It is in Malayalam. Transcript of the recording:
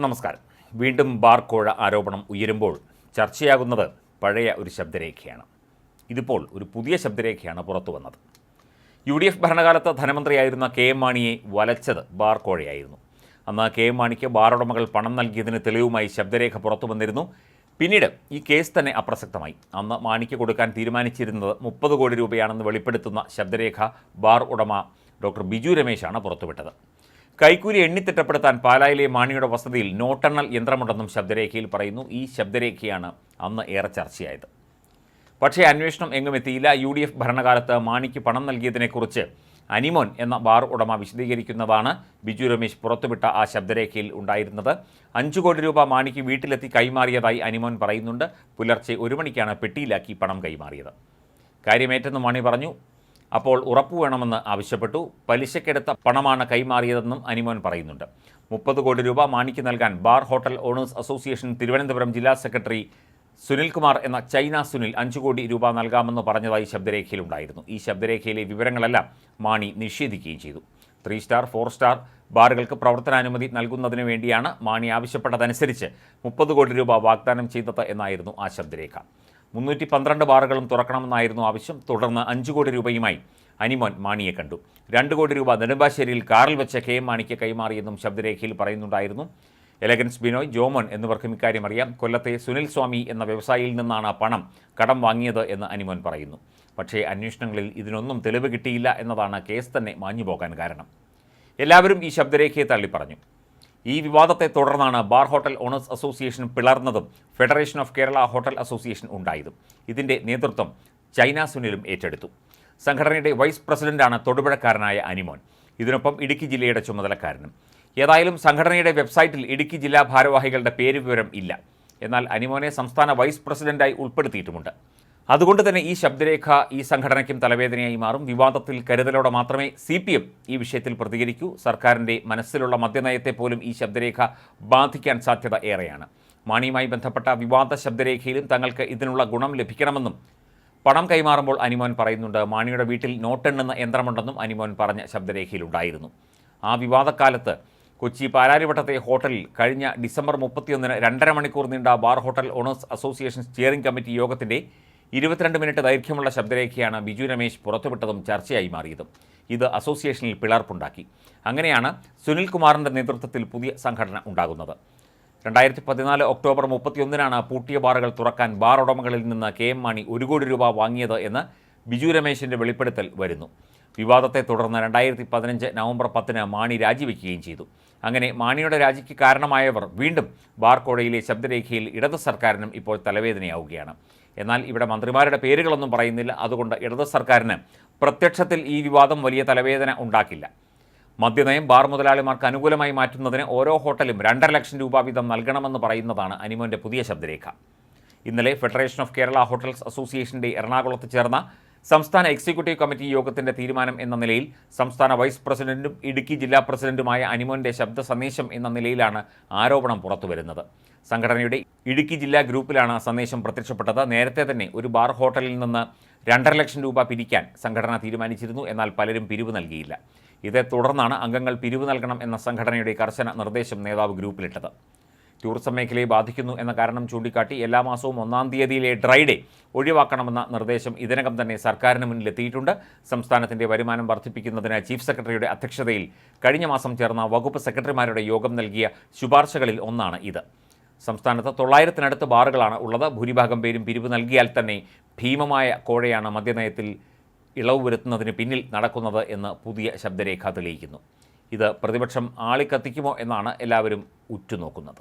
നമസ്കാരം. വീണ്ടും ബാർ കോഴ ആരോപണം ഉയരുമ്പോൾ ചർച്ചയാകുന്നത് പഴയ ഒരു ശബ്ദരേഖയാണ്. ഇതിപ്പോൾ ഒരു പുതിയ ശബ്ദരേഖയാണ് പുറത്തു വന്നത് യു ഡി എഫ് ഭരണകാലത്ത് ധനമന്ത്രിയായിരുന്ന കെ എം മാണിയെ വലച്ചത് ബാർ കോഴയായിരുന്നു. അന്ന് കെ എം മാണിക്ക് ബാർ ഉടമകൾ പണം നൽകിയതിന് തെളിവുമായി ശബ്ദരേഖ പുറത്തു വന്നിരുന്നു. പിന്നീട് ഈ കേസ് തന്നെ അപ്രസക്തമായി. അന്ന് മാണിക്ക് കൊടുക്കാൻ തീരുമാനിച്ചിരുന്നത് മുപ്പത് കോടി രൂപയാണെന്ന് വെളിപ്പെടുത്തുന്ന ശബ്ദരേഖ ബാർ ഉടമ ഡോക്ടർ ബിജു രമേശാണ് പുറത്തുവിട്ടത്. കൈക്കൂലി എണ്ണിത്തിട്ടപ്പെടുത്താൻ പാലായിലെ മാണിയുടെ വസതിയിൽ നോട്ടെണ്ണൽ യന്ത്രമുണ്ടെന്നും ശബ്ദരേഖയിൽ പറയുന്നു. ഈ ശബ്ദരേഖയാണ് അന്ന് ഏറെ ചർച്ചയായത്. പക്ഷേ അന്വേഷണം എങ്ങും എത്തിയില്ല. യു ഡി എഫ് ഭരണകാലത്ത് മാണിക്ക് പണം നൽകിയതിനെക്കുറിച്ച് അനിമോൻ എന്ന ബാർ ഉടമ വിശദീകരിക്കുന്നതാണ് ബിജു രമേശ് പുറത്തുവിട്ട ആ ശബ്ദരേഖയിൽ ഉണ്ടായിരുന്നത്. അഞ്ചു കോടി രൂപ മാണിക്ക് വീട്ടിലെത്തി കൈമാറിയതായി അനിമോൻ പറയുന്നുണ്ട്. പുലർച്ചെ ഒരു മണിക്കാണ് പെട്ടിയിലാക്കി പണം കൈമാറിയത്. കാര്യമേറ്റെന്ന് മാണി പറഞ്ഞു. അപ്പോൾ ഉറപ്പു വേണമെന്ന് ആവശ്യപ്പെട്ടു. പലിശക്കെടുത്ത പണമാണ് കൈമാറിയതെന്നും അനിമോൻ പറയുന്നുണ്ട്. മുപ്പത് കോടി രൂപ മാണിക്ക് നൽകാൻ bar hotel owners association Thiruvananthapuram ജില്ലാ സെക്രട്ടറി സുനിൽകുമാർ എന്ന ചൈന സുനിൽ അഞ്ചു കോടി രൂപ നൽകാമെന്ന് പറഞ്ഞതായി ശബ്ദരേഖയിലുണ്ടായിരുന്നു. ഈ ശബ്ദരേഖയിലെ വിവരങ്ങളെല്ലാം മാണി നിഷേധിക്കുകയും ചെയ്തു. ത്രീ സ്റ്റാർ ഫോർ സ്റ്റാർ ബാറുകൾക്ക് പ്രവർത്തനാനുമതി നൽകുന്നതിന് വേണ്ടിയാണ് മാണി ആവശ്യപ്പെട്ടതനുസരിച്ച് മുപ്പത് കോടി രൂപ വാഗ്ദാനം ചെയ്തത് എന്നായിരുന്നു ആ ശബ്ദരേഖ. മുന്നൂറ്റി പന്ത്രണ്ട് ബാറുകളും തുറക്കണമെന്നായിരുന്നു ആവശ്യം. തുടർന്ന് അഞ്ച് കോടി രൂപയുമായി അനിമോൻ മാണിയെ കണ്ടു. രണ്ട് കോടി രൂപ നെടുമ്പാശ്ശേരിയിൽ കാറിൽ വെച്ച കെ എം മാണിക്ക് കൈമാറിയെന്നും ശബ്ദരേഖയിൽ പറയുന്നുണ്ടായിരുന്നു. എലഗൻസ് ബിനോയ് ജോമോൻ എന്നിവർക്കും ഇക്കാര്യം അറിയാം. കൊല്ലത്തെ സുനിൽ സ്വാമി എന്ന വ്യവസായിയിൽ നിന്നാണ് പണം കടം വാങ്ങിയത് എന്ന് അനിമോൻ പറയുന്നു. പക്ഷേ അന്വേഷണങ്ങളിൽ ഇതിനൊന്നും തെളിവ് കിട്ടിയില്ല എന്നതാണ് കേസ് തന്നെ മാഞ്ഞുപോകാൻ കാരണം. എല്ലാവരും ഈ ശബ്ദരേഖയെ തള്ളിപ്പറഞ്ഞു. ഈ വിവാദത്തെ തുടർന്നാണ് bar hotel owners association പിളർന്നതും federation of Kerala hotel association ഉണ്ടായതും. ഇതിന്റെ നേതൃത്വം ചൈന സുനിലും ഏറ്റെടുത്തു. സംഘടനയുടെ വൈസ് പ്രസിഡന്റാണ് തൊടുപുഴക്കാരനായ അനിമോൻ. ഇതിനൊപ്പം ഇടുക്കി ജില്ലയുടെ ചുമതലക്കാരനും. ഏതായാലും സംഘടനയുടെ വെബ്സൈറ്റിൽ ഇടുക്കി ജില്ലാ ഭാരവാഹികളുടെ പേര് വിവരം ഇല്ല. എന്നാൽ അനിമോനെ സംസ്ഥാന വൈസ് പ്രസിഡന്റായി ഉൾപ്പെടുത്തിയിട്ടുമുണ്ട്. അതുകൊണ്ട് തന്നെ ഈ ശബ്ദരേഖ ഈ സംഘടനയ്ക്കും തലവേദനയായി മാറും. വിവാദത്തിൽ കരുതലോടെ മാത്രമേ സി പി എം ഈ വിഷയത്തിൽ പ്രതികരിക്കൂ. സർക്കാരിന്റെ മനസ്സിലുള്ള മദ്യനയത്തെ പോലും ഈ ശബ്ദരേഖ ബാധിക്കാൻ സാധ്യത ഏറെയാണ്. മാണിയുമായി ബന്ധപ്പെട്ട വിവാദ ശബ്ദരേഖയിലും തങ്ങൾക്ക് ഇതിനുള്ള ഗുണം ലഭിക്കണമെന്നും പണം കൈമാറുമ്പോൾ അനിമോൻ പറയുന്നുണ്ട് മാണിയുടെ വീട്ടിൽ നോട്ടെണ്ണുന്ന യന്ത്രമുണ്ടെന്നും അനിമോൻ പറഞ്ഞ ശബ്ദരേഖയിലുണ്ടായിരുന്നു. ആ വിവാദക്കാലത്ത് കൊച്ചി പാലാരിവട്ടത്തെ ഹോട്ടലിൽ കഴിഞ്ഞ ഡിസംബർ മുപ്പത്തിയൊന്നിന് രണ്ടര മണിക്കൂർ നീണ്ട bar hotel owners association steering committee യോഗത്തിന്റെ ഇരുപത്തിരണ്ട് മിനിറ്റ് ദൈർഘ്യമുള്ള ശബ്ദരേഖയാണ് ബിജു രമേശ് പുറത്തുവിട്ടതും ചർച്ചയായി മാറിയതും. ഇത് അസോസിയേഷനിൽ പിളർപ്പുണ്ടാക്കി. അങ്ങനെയാണ് സുനിൽകുമാറിന്റെ നേതൃത്വത്തിൽ പുതിയ സംഘടന ഉണ്ടാകുന്നത്. രണ്ടായിരത്തി പതിനാല് ഒക്ടോബർ മുപ്പത്തിയൊന്നിനാണ് പൂട്ടിയ ബാറുകൾ തുറക്കാൻ ബാർ ഉടമകളിൽ നിന്ന് കെ എം മാണി ഒരു കോടി രൂപ വാങ്ങിയത് എന്ന് ബിജു രമേശിന്റെ വെളിപ്പെടുത്തൽ വരുന്നു. വിവാദത്തെ തുടർന്ന് രണ്ടായിരത്തി പതിനഞ്ച് നവംബർ പത്തിന് മാണി രാജിവെക്കുകയും ചെയ്തു. അങ്ങനെ മാണിയുടെ രാജിക്ക് കാരണമായവർ വീണ്ടും ബാർ കോഴയിലെ ശബ്ദരേഖയിൽ ഇടത് സർക്കാരിനും ഇപ്പോൾ തലവേദനയാവുകയാണ്. എന്നാൽ ഇവിടെ മന്ത്രിമാരുടെ പേരുകളൊന്നും പറയുന്നില്ല. അതുകൊണ്ട് ഇടത് സർക്കാരിന് പ്രത്യക്ഷത്തിൽ ഈ വിവാദം വലിയ തലവേദന ഉണ്ടാക്കില്ല. മദ്യനയം ബാർ മുതലാളിമാർക്ക് അനുകൂലമായി മാറ്റുന്നതിന് ഓരോ ഹോട്ടലും രണ്ടര ലക്ഷം രൂപ വീതം നൽകണമെന്ന് പറയുന്നതാണ് അനിമോന്റെ പുതിയ ശബ്ദരേഖ. ഇന്നലെ ഫെഡറേഷൻ ഓഫ് കേരള ഹോട്ടൽസ് അസോസിയേഷന്റെ എറണാകുളത്ത് ചേർന്ന സംസ്ഥാന എക്സിക്യൂട്ടീവ് കമ്മിറ്റി യോഗത്തിന്റെ തീരുമാനം എന്ന നിലയിൽ സംസ്ഥാന വൈസ് പ്രസിഡന്റും ഇടുക്കി ജില്ലാ പ്രസിഡന്റുമായ അനിമോന്റെ ശബ്ദ സന്ദേശം എന്ന നിലയിലാണ് ആരോപണം പുറത്തുവരുന്നത്. സംഘടനയുടെ ഇടുക്കി ജില്ലാ ഗ്രൂപ്പിലാണ് സന്ദേശം പ്രത്യക്ഷപ്പെട്ടത്. നേരത്തെ തന്നെ ഒരു ബാർ ഹോട്ടലിൽ നിന്ന് രണ്ടര ലക്ഷം രൂപ പിരിക്കാൻ സംഘടന തീരുമാനിച്ചിരുന്നു. എന്നാൽ പലരും പിരിവ് നൽകിയില്ല. ഇതേ തുടർന്നാണ് അംഗങ്ങൾ പിരിവ് നൽകണം എന്ന സംഘടനയുടെ കർശന നിർദ്ദേശം നേതാവ് ഗ്രൂപ്പിലിട്ടത്. ടൂറിസം മേഖലയെ ബാധിക്കുന്നു എന്ന കാരണം ചൂണ്ടിക്കാട്ടി എല്ലാ മാസവും ഒന്നാം തീയതിയിലെ ഡ്രൈ ഡേ ഒഴിവാക്കണമെന്ന നിർദ്ദേശം ഇതിനകം തന്നെ സർക്കാരിന് മുന്നിൽ എത്തിയിട്ടുണ്ട് സംസ്ഥാനത്തിന്റെ വരുമാനം വർദ്ധിപ്പിക്കുന്നതിന് ചീഫ് സെക്രട്ടറിയുടെ അധ്യക്ഷതയിൽ കഴിഞ്ഞ മാസം ചേർന്ന വകുപ്പ് സെക്രട്ടറിമാരുടെ യോഗം നൽകിയ ശുപാർശകളിൽ ഒന്നാണ് ഇത്. സംസ്ഥാനത്ത് തൊള്ളായിരത്തിനടുത്ത് ബാറുകളാണ് ഉള്ളത്. ഭൂരിഭാഗം പേരും പിരിവ് നൽകിയാൽ തന്നെ ഭീമമായ കോഴയാണ് മദ്യനയത്തിൽ ഇളവ് വരുത്തുന്നതിന് പിന്നിൽ നടക്കുന്നത് എന്ന് പുതിയ ശബ്ദരേഖ തെളിയിക്കുന്നു. ഇത് പ്രതിപക്ഷം ആളിക്കത്തിക്കുമോ എന്നാണ് എല്ലാവരും ഉറ്റുനോക്കുന്നത്.